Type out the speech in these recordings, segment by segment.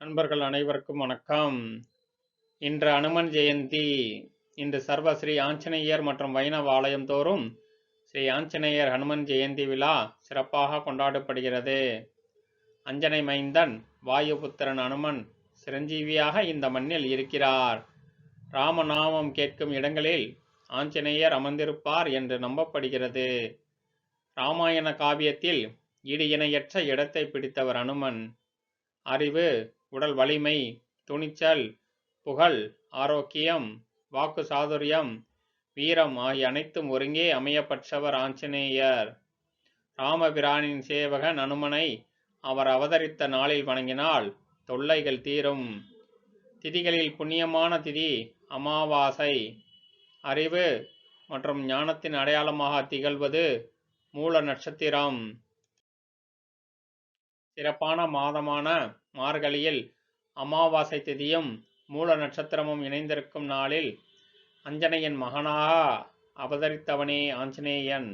நண்பர்கள் அனைவருக்கும் வணக்கம். இன்று அனுமன் ஜெயந்தி இன்று சர்வ ஸ்ரீ ஆஞ்சநேயர் மற்றும் வைணவ ஆலயம் தோறும் ஸ்ரீ ஆஞ்சநேயர் ஹனுமன் ஜெயந்தி விழா சிறப்பாக கொண்டாடப்படுகிறது. அஞ்சனை மைந்தன் வாயுபுத்திரன் அனுமன் சிரஞ்சீவியாக இந்த மண்ணில் இருக்கிறார். ராமநாமம் கேட்கும் இடங்களில் ஆஞ்சநேயர் அமர்ந்திருப்பார் என்று நம்பப்படுகிறது. ராமாயண காவியத்தில் இடு இணையற்ற இடத்தை பிடித்தவர் அனுமன். அறிவு உடல் வலிமை துணிச்சல் புகழ் ஆரோக்கியம் வாக்கு சாதுரியம் வீரம் ஆகிய அனைத்தும் ஒருங்கே அமையப்பட்டவர் ஆஞ்சநேயர். ராமபிரானின் சேவகன் அனுமனை அவர் அவதரித்த நாளில் வணங்கினால் தொல்லைகள் தீரும். திதிகளில் புண்ணியமான திதி அமாவாசை. அறிவு மற்றும் ஞானத்தின் அடையாளமாக திகழ்வது மூல நட்சத்திரம். சிறப்பான மாதமான மார்கழியில் அமாவாசை திதியும் மூல நட்சத்திரமும் இணைந்திருக்கும் நாளில் அஞ்சனையின் மகனாக அவதரித்தவனே ஆஞ்சநேயன்.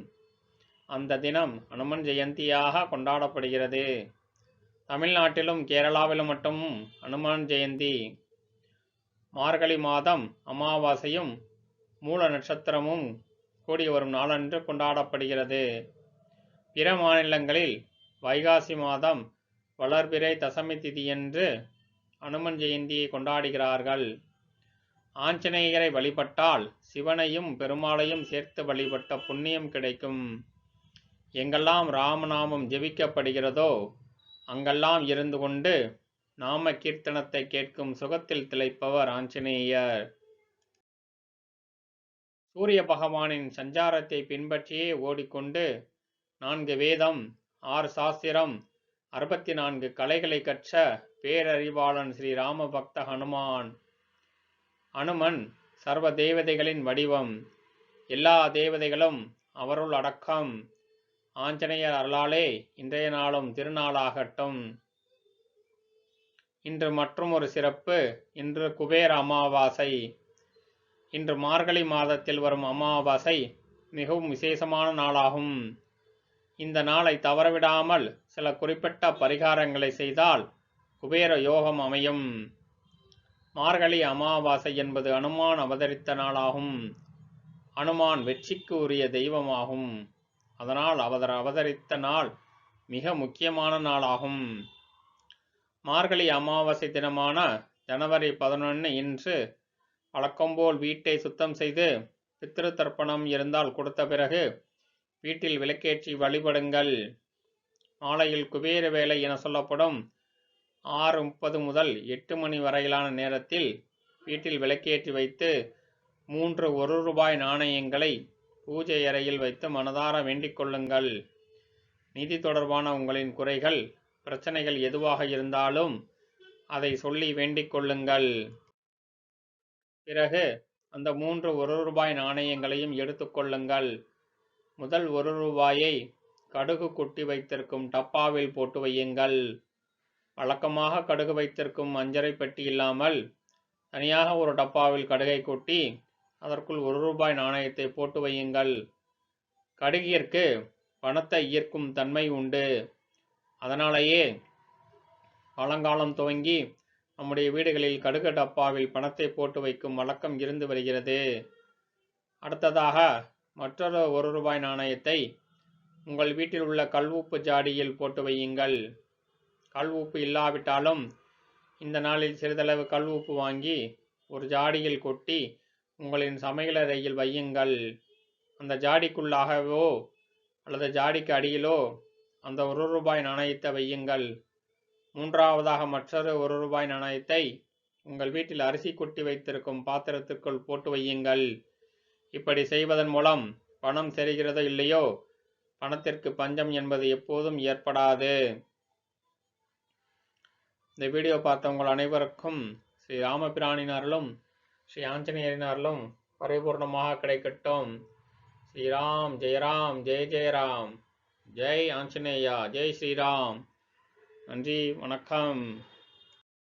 அந்த தினம் அனுமன் ஜெயந்தியாக கொண்டாடப்படுகிறது. தமிழ்நாட்டிலும் கேரளாவிலும் மட்டும் அனுமன் ஜெயந்தி. மார்கழி மாதம் அமாவாசையும் மூல நட்சத்திரமும் கூடி வரும் நாளன்று கொண்டாடப்படுகிறது. பிற மாநிலங்களில் வைகாசி மாதம் வளர்பிறை தசமி திதியன்று அனுமன் ஜெயந்தியை கொண்டாடுகிறார்கள். ஆஞ்சநேயரை வழிபட்டால் சிவனையும் பெருமாளையும் சேர்த்து வழிபட்ட புண்ணியம் கிடைக்கும். எங்கெல்லாம் ராமநாமம் ஜெபிக்கப்படுகிறதோ அங்கெல்லாம் இருந்து கொண்டு நாம கீர்த்தனத்தை கேட்கும் சுகத்தில் திளைப்பவர் ஆஞ்சநேயர். சூரிய பகவானின் சஞ்சாரத்தை பின்பற்றியே ஓடிக்கொண்டு நான்கு வேதம் ஆறு சாஸ்திரம் அறுபத்தி நான்கு கலைகளை கற்ற பேரறிவாளன் ஸ்ரீ ராமபக்த ஹனுமான். அனுமன் சர்வ தேவதைகளின் வடிவம். எல்லா தேவதைகளும் அவருள் அடக்கம். ஆஞ்சநேயர் அருளாலே இன்றைய நாளும் திருநாளாகட்டும். இன்று மற்றும் ஒரு சிறப்பு இன்று குபேர அமாவாசை. இன்று மார்கழி மாதத்தில் வரும் அமாவாசை மிகவும் விசேஷமான நாளாகும். இந்த நாளை தவறவிடாமல் சில குறிப்பிட்ட பரிகாரங்களை செய்தால் குபேர யோகம் அமையும். மார்கழி அமாவாசை என்பது அனுமான் அவதரித்த நாளாகும். அனுமான் வெற்றிக்கு உரிய தெய்வமாகும். அதனால் அவதர் அவதரித்த நாள் மிக முக்கியமான நாளாகும். மார்கழி அமாவாசை தினமான ஜனவரி பதினொன்று இன்று வழக்கம்போல் வீட்டை சுத்தம் செய்து பித்திரு தர்ப்பணம் இருந்தால் கொடுத்த பிறகு வீட்டில் விளக்கேற்றி வழிபடுங்கள். மாலையில் குபேர வேலை என சொல்லப்படும் ஆறு முப்பது முதல் எட்டு மணி வரையிலான நேரத்தில் வீட்டில் விளக்கேற்றி வைத்து மூன்று ஒரு ரூபாய் நாணயங்களை பூஜை அறையில் வைத்து மனதார வேண்டிக் கொள்ளுங்கள். நிதி தொடர்பான உங்களின் குறைகள் பிரச்சனைகள் எதுவாக இருந்தாலும் அதை சொல்லி வேண்டிக் கொள்ளுங்கள். பிறகு அந்த மூன்று ஒரு ரூபாய் நாணயங்களையும் எடுத்துக்கொள்ளுங்கள் முதல் ஒரு ரூபாயை கடுகு கொட்டி வைத்திருக்கும் டப்பாவில் போட்டு வையுங்கள். வழக்கமாக கடுகு வைத்திருக்கும் அஞ்சரை பெட்டி இல்லாமல் தனியாக ஒரு டப்பாவில் கடுகை கொட்டி அதற்குள் ஒரு ரூபாய் நாணயத்தை போட்டு வையுங்கள். கடுகிற்கு பணத்தை ஈர்க்கும் தன்மை உண்டு. அதனாலேயே பழங்காலம் துவங்கி நம்முடைய வீடுகளில் கடுகு டப்பாவில் பணத்தை போட்டு வைக்கும் வழக்கம் இருந்து வருகிறது. அடுத்ததாக மற்றொரு ஒரு ரூபாய் நாணயத்தை உங்கள் வீட்டில் உள்ள கல்வுப்பு ஜாடியில் போட்டு வையுங்கள். கல் உப்பு இல்லாவிட்டாலும் இந்த நாளில் சிறிதளவு கல் உப்பு வாங்கி ஒரு ஜாடியில் கொட்டி உங்களின் சமையலறையில் வையுங்கள். அந்த ஜாடிக்குள்ளாகவோ அல்லது ஜாடிக்கு அடியிலோ அந்த ஒரு ரூபாய் நாணயத்தை வையுங்கள். மூன்றாவதாக மற்றொரு ஒரு ரூபாய் நாணயத்தை உங்கள் வீட்டில் அரிசி கொட்டி வைத்திருக்கும் பாத்திரத்திற்குள் போட்டு வையுங்கள். இப்படி செய்வதன் மூலம் பணம் தெரிகிறதோ இல்லையோ? பணத்திற்கு பஞ்சம் என்பது எப்போதும் ஏற்படாது. இந்த வீடியோ பார்த்தவங்கள் அனைவருக்கும் ஸ்ரீ ராமபிரானினாரிலும் ஸ்ரீ ஆஞ்சநேயரினாரிலும் பரிபூர்ணமாக கிடைக்கட்டும். ஸ்ரீராம் ஜெயராம் ஜெய ஜெயராம். ஜெய் ஆஞ்சநேயா ஜெய் ஸ்ரீராம். நன்றி வணக்கம்.